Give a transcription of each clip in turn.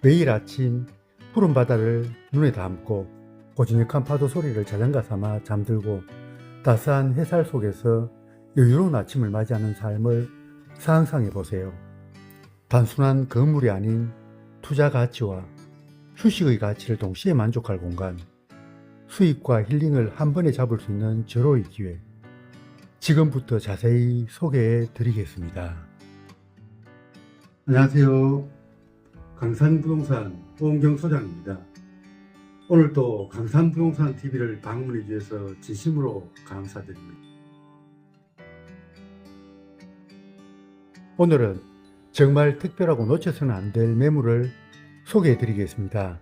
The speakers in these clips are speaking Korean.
매일 아침 푸른 바다를 눈에 담고 고즈넉한 파도 소리를 자장가 삼아 잠들고 따스한 햇살 속에서 여유로운 아침을 맞이하는 삶을 상상해 보세요. 단순한 건물이 아닌 투자 가치와 휴식의 가치를 동시에 만족할 공간, 수익과 힐링을 한 번에 잡을 수 있는 절호의 기회. 지금부터 자세히 소개해 드리겠습니다. 안녕하세요. 강산부동산 오은경 소장입니다. 오늘도 강산부동산 TV를 방문해 주셔서 진심으로 감사드립니다. 오늘은 정말 특별하고 놓쳐서는 안 될 매물을 소개해 드리겠습니다.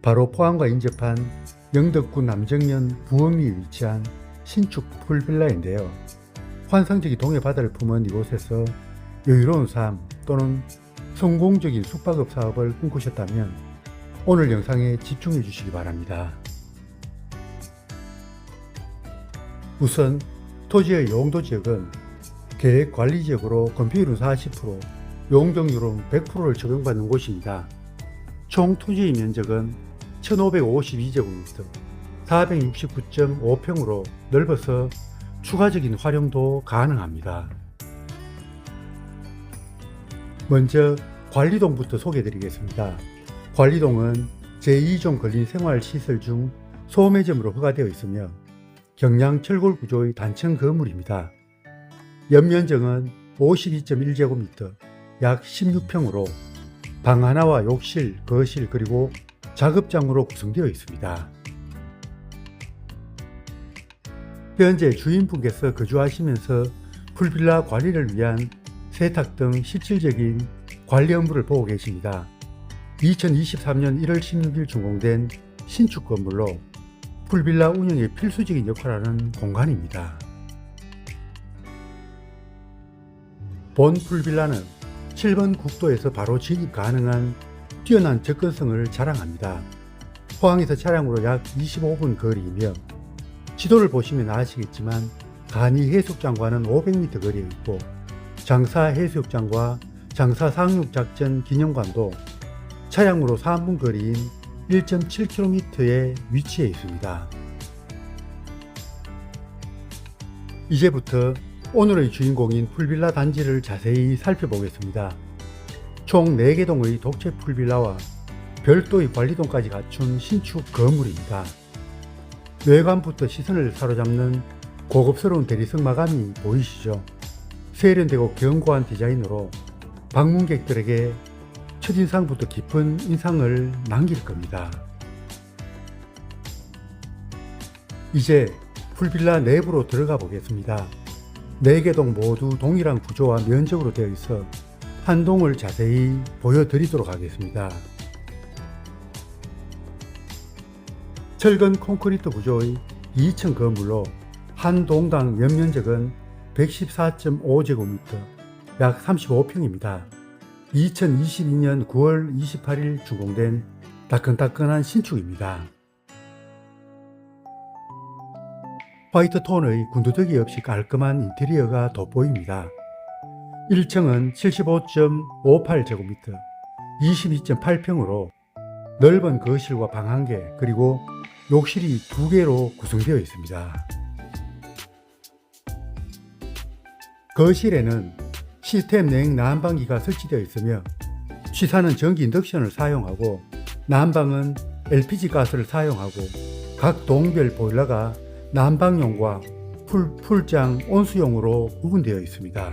바로 포항과 인접한 영덕구 남정면 부엉리에 위치한 신축 풀빌라인데요. 환상적인 동해 바다를 품은 이곳에서 여유로운 삶 또는 성공적인 숙박업 사업을 꿈꾸셨다면 오늘 영상에 집중해 주시기 바랍니다. 우선 토지의 용도 지역은 계획 관리 지역으로 건폐율은 40%, 용적률은 100%를 적용받는 곳입니다. 총 토지의 면적은 1552제곱미터, 469.5평으로 넓어서 추가적인 활용도 가능합니다. 먼저 관리동부터 소개해드리겠습니다. 관리동은 제2종 걸린 생활시설 중 소매점으로 허가되어 있으며 경량 철골 구조의 단층 건물입니다. 연면적은 52.1제곱미터, 약 16평으로 방 하나와 욕실, 거실 그리고 작업장으로 구성되어 있습니다. 현재 주인분께서 거주하시면서 풀빌라 관리를 위한 세탁 등 실질적인 관리 업무를 보고 계십니다. 2023년 1월 16일 준공된 신축 건물로 풀빌라 운영에 필수적인 역할을 하는 공간입니다. 본 풀빌라는 7번 국도에서 바로 진입 가능한 뛰어난 접근성을 자랑합니다. 포항에서 차량으로 약 25분 거리이며 지도를 보시면 아시겠지만 간이 해수욕장과는 500m 거리에 있고 장사 해수욕장과 장사 상륙작전 기념관도 차량으로 3분 거리인 1.7km에 위치해 있습니다. 이제부터 오늘의 주인공인 풀빌라 단지를 자세히 살펴보겠습니다. 총 4개 동의 독채 풀빌라와 별도의 관리동까지 갖춘 신축 건물입니다. 외관부터 시선을 사로잡는 고급스러운 대리석 마감이 보이시죠? 세련되고 견고한 디자인으로 방문객들에게 첫인상부터 깊은 인상을 남길 겁니다. 이제 풀빌라 내부로 들어가 보겠습니다. 4개 동 모두 동일한 구조와 면적으로 되어 있어 한 동을 자세히 보여드리도록 하겠습니다. 철근 콘크리트 구조의 2층 건물로 한 동당 연면적은 114.5제곱미터, 약 35평입니다. 2022년 9월 28일 준공된 따끈따끈한 신축입니다. 화이트 톤의 군두더기 없이 깔끔한 인테리어가 돋보입니다. 1층은 75.58제곱미터, 22.8평으로 넓은 거실과 방한 개, 그리고 욕실이 두 개로 구성되어 있습니다. 거실에는 시스템 냉 난방기가 설치되어 있으며 취사는 전기 인덕션을 사용하고 난방은 LPG 가스를 사용하고 각 동별 보일러가 난방용과 풀, 풀장 온수용으로 구분되어 있습니다.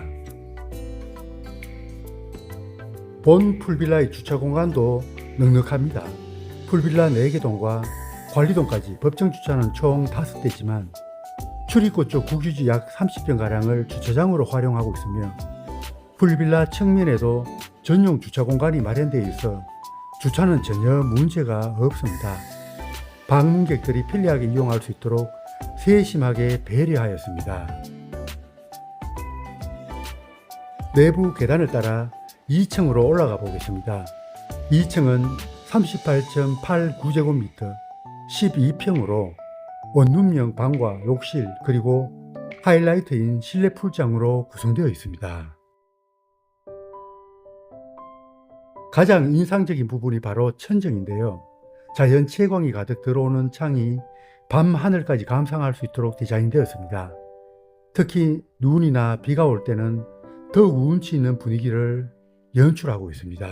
본 풀빌라의 주차 공간도 넉넉합니다. 풀빌라 4개 동과 관리동까지 법정 주차는 총 5대지만 출입구 쪽 국유지 약 30평가량을 주차장으로 활용하고 있으며 풀빌라 측면에도 전용 주차 공간이 마련되어 있어 주차는 전혀 문제가 없습니다. 방문객들이 편리하게 이용할 수 있도록 세심하게 배려하였습니다. 내부 계단을 따라 2층으로 올라가 보겠습니다. 2층은 38.89제곱미터 12평으로 원룸형 방과 욕실 그리고 하이라이트인 실내 풀장으로 구성되어 있습니다. 가장 인상적인 부분이 바로 천정인데요. 자연 채광이 가득 들어오는 창이 밤 하늘까지 감상할 수 있도록 디자인되었습니다. 특히 눈이나 비가 올 때는 더욱 운치 있는 분위기를 연출하고 있습니다.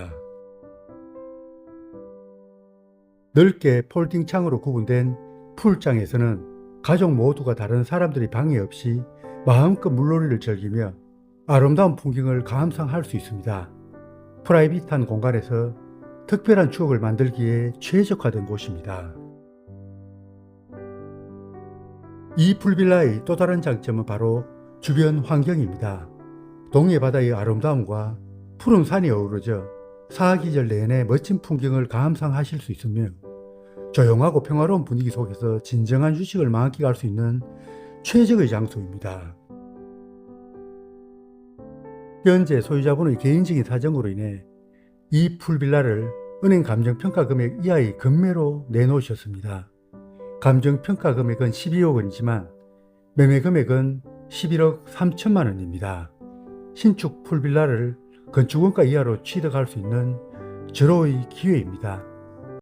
넓게 폴딩 창으로 구분된 풀장에서는 가족 모두가 다른 사람들이 방해 없이 마음껏 물놀이를 즐기며 아름다운 풍경을 감상할 수 있습니다. 프라이빗한 공간에서 특별한 추억을 만들기에 최적화된 곳입니다. 이 풀빌라의 또 다른 장점은 바로 주변 환경입니다. 동해 바다의 아름다움과 푸른 산이 어우러져 사계절 내내 멋진 풍경을 감상하실 수 있으며 조용하고 평화로운 분위기 속에서 진정한 휴식을 만끽할 수 있는 최적의 장소입니다. 현재 소유자분의 개인적인 사정으로 인해 이 풀빌라를 은행 감정평가 금액 이하의 금매로 내놓으셨습니다. 감정평가 금액은 12억 원이지만 매매 금액은 11억 3천만 원입니다. 신축 풀빌라를 건축원가 이하로 취득할 수 있는 절호의 기회입니다.